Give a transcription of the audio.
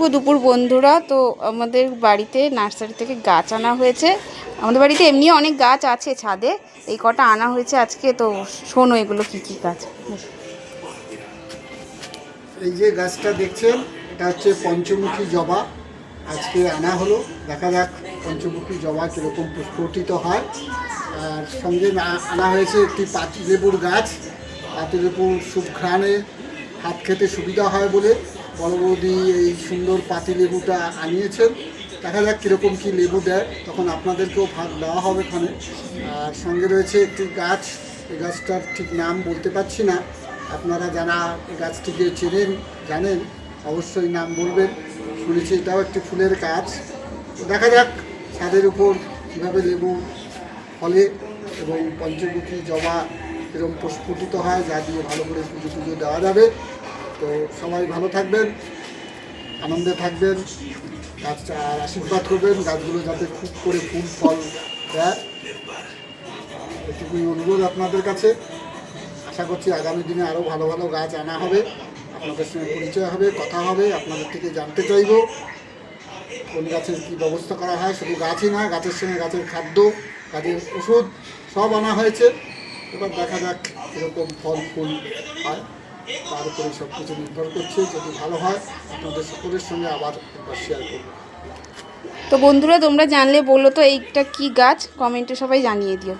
শুভ দুপুর বন্ধুরা। তো আমাদের বাড়িতে নার্সারি থেকে গাছ আনা হয়েছে। আমাদের বাড়িতে এমনি অনেক গাছ আছে ছাদে। এই কটা আনা হয়েছে আজকে, তো শোনো এগুলো কি কি গাছ। এই যে গাছটা দেখছেন, এটা হচ্ছে পঞ্চমুখী জবা। আজকে আনা হলো। দেখা যাক পঞ্চমুখী জবা কীরকম প্রস্ফুটিত হয়। আর সঙ্গে আনা হয়েছে একটি পাতিলেবুর গাছ। পাতিলেবুর সুঘ্রাণে হাত খেতে সুবিধা হয় বলে বড় বৌদি এই সুন্দর পাতি লেবুটা আনিয়েছেন। দেখা যাক কীরকম কী লেবু দেয়। তখন আপনাদেরকেও ভাগ দেওয়া হবে ওখানে। আর সঙ্গে রয়েছে একটি গাছ। এই গাছটার ঠিক নাম বলতে পারছি না। আপনারা যারা এই গাছটিকে চেনেন, জানেন, অবশ্যই নাম বলবেন। শুনেছি এটাও একটি ফুলের গাছ। দেখা যাক ছাদের উপর কীভাবে লেবু ফলে এবং পঞ্চমুখী জবা এরকম প্রস্ফুটিত হয়, যা দিয়ে ভালো করে পুজো পুজো দেওয়া যাবে। তো সবাই ভালো থাকবেন, আনন্দে থাকবেন, গাছটা আশীর্বাদ করবেন, গাছগুলো যাতে খুব করে ফুল, ফল দেয়। এটুকুই অনুরোধ আপনাদের কাছে। আশা করছি আগামী দিনে আরও ভালো ভালো গাছ আনা হবে। আপনাদের সঙ্গে পরিচয় হবে, কথা হবে, আপনাদের থেকে জানতে চাইব। কোন গাছের কী ব্যবস্থা করা হয়? শুধু গাছই নয়, গাছের সঙ্গে গাছের খাদ্য, গাছের ওষুধ সব আনা হয়েছে। এবার দেখা যাক এরকম ফল, ফুল হয়। তার উপরে সব কিছু নির্ভর করছে। যদি ভালো হয়, আপনাদের সকলের সঙ্গে আবার একবার শেয়ার করব। তো বন্ধুরা, তোমরা জানলে বলো তো এইটা কি গাছ? কমেন্টে সবাই জানিয়ে দিও।